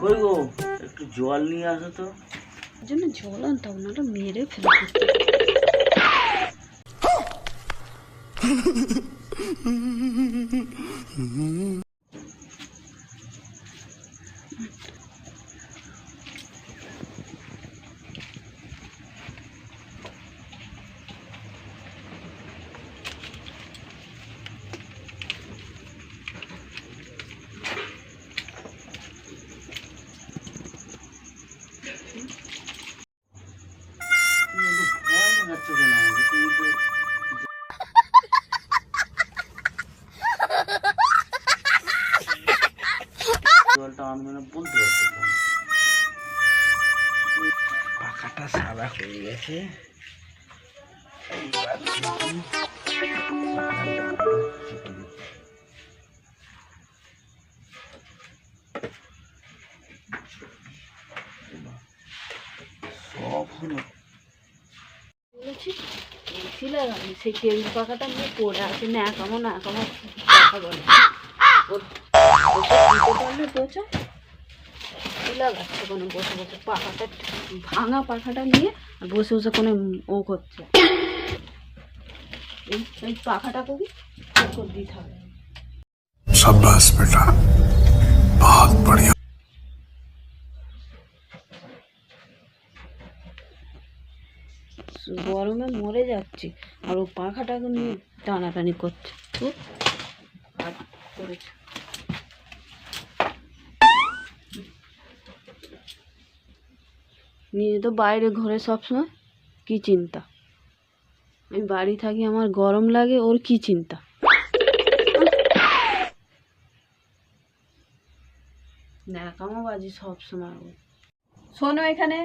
কই গো একটু জল নিয়ে আসো তো জন্য জল আনতাম না ওটা মেরে ফেলে দিত। বলতে পারছি পাখাটা সাদা হয়ে গেছে এইবার বলেছি সেই পাখাটা নিয়ে পড়ে আছে। না কেমন না কেমন কথা বলে পারলে বোঝা লাগাচ্ছে বসে বসে পাখাটা ভাঙা পাখাটা নিয়ে আর বসে বসে কোনো ও করছে। এই এই পাখাটাকে দিতে হবে। গরমে মরে যাচ্ছি। আর ও পাখাটাকে নিয়ে টানাটানি করছে। করেছে নিয়ে তো বাইরে ঘরে সবসময় কি চিন্তা? আমি বাড়ি থাকি, আমার গরম লাগে, ওর কি চিন্তা? ন্যাকামো বাজি সবসময়। শোনো এখানে,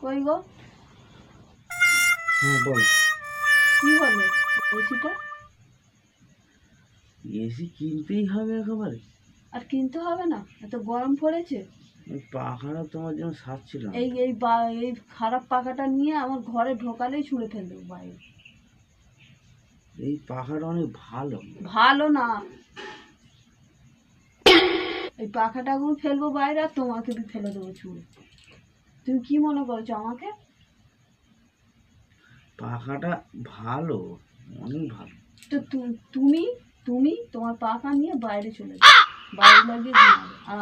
কই গো? হ্যাঁ বল। কি হবে? এসিটা? এসি কিনতেই হবে একেবারে। আর কিনতে হবে না এত গরম পড়েছে। এই পাখাটা তোমার জন্য সারছিলাম। এই এই বা- এই খারাপ পাখাটা নিয়ে আমার ঘরে ঢোকালেই ছুঁড়ে ফেল দেবো বাইরে এই পাখাটা অনেক ভালো। ভালো না। এই পাখাটাকেও ফেলব বাইরে আর তোমাকে ফেলে দেবো ছুঁড়ে। তুমি কি মনে করছ আমাকে? পাখাটা ভালো অনেক ভালো। তো তুমি তুমি তোমার পাখা নিয়ে বাইরে চলে যাও। বাইরে লাগিয়ে আর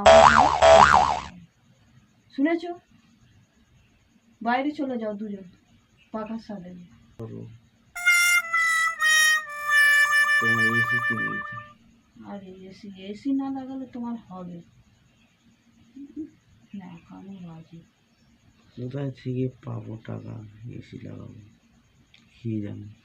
শুনেছো? বাইরে চলে যাও দুজন পাখার সাথে। তোমার এসি কিনে দিতে। আর এসি এসি না লাগালে তোমার হবে। না বাজে। কোথায় থেকে পাবো টাকা? এসি লাগাবো। কি জানি